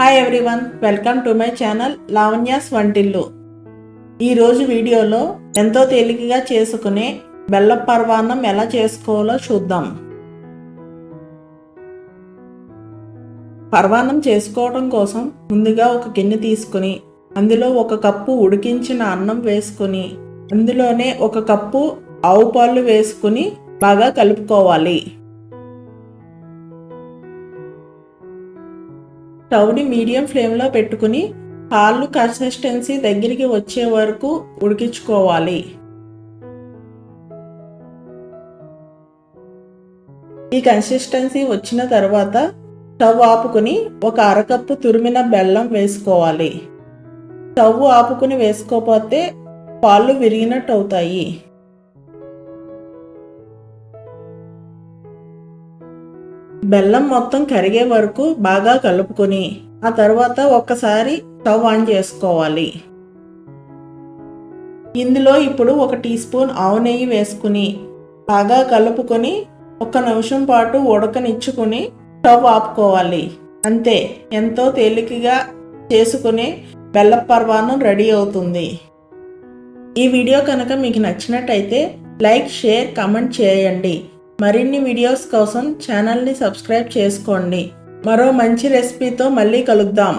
Hi everyone welcome to my channel Lavanya's వంటిల్లు ఈరోజు వీడియోలో ఎంతో తేలికగా చేసుకునే బెల్ల పర్వాన్నం ఎలా చేసుకోవాలో చూద్దాం. పర్వాన్నం చేసుకోవడం కోసం ముందుగా ఒక గిన్నె తీసుకుని అందులో ఒక కప్పు ఉడికించిన అన్నం వేసుకుని అందులోనే ఒక కప్పు ఆవు పాలు వేసుకుని బాగా కలుపుకోవాలి. స్టవ్ని మీడియం ఫ్లేమ్లో పెట్టుకుని పాలు కన్సిస్టెన్సీ దగ్గరికి వచ్చే వరకు ఉడికించుకోవాలి. ఈ కన్సిస్టెన్సీ వచ్చిన తర్వాత స్టవ్ ఆపుకుని ఒక అరకప్పు తురిమిన బెల్లం వేసుకోవాలి. స్టవ్ ఆపుకుని వేసుకోకపోతే పాలు విరిగినట్టు అవుతాయి బెల్లం మొత్తం కరిగే వరకు బాగా కలుపుకొని ఆ తర్వాత ఒక్కసారి స్టవ్ ఆన్ చేసుకోవాలి. ఇందులో ఇప్పుడు ఒక టీ స్పూన్ ఆవు నెయ్యి వేసుకుని బాగా కలుపుకొని ఒక నిమిషం పాటు ఉడకనిచ్చుకుని స్టవ్ ఆపుకోవాలి. అంతే ఎంతో తేలికగా చేసుకునే బెల్ల పర్వానం రెడీ అవుతుంది. ఈ వీడియో కనుక మీకు నచ్చినట్టయితే లైక్ షేర్ కమెంట్ చేయండి. మరిన్ని వీడియోస్ కోసం ఛానల్ని సబ్స్క్రైబ్ చేసుకోండి. మరో మంచి రెసిపీతో మళ్ళీ కలుద్దాం.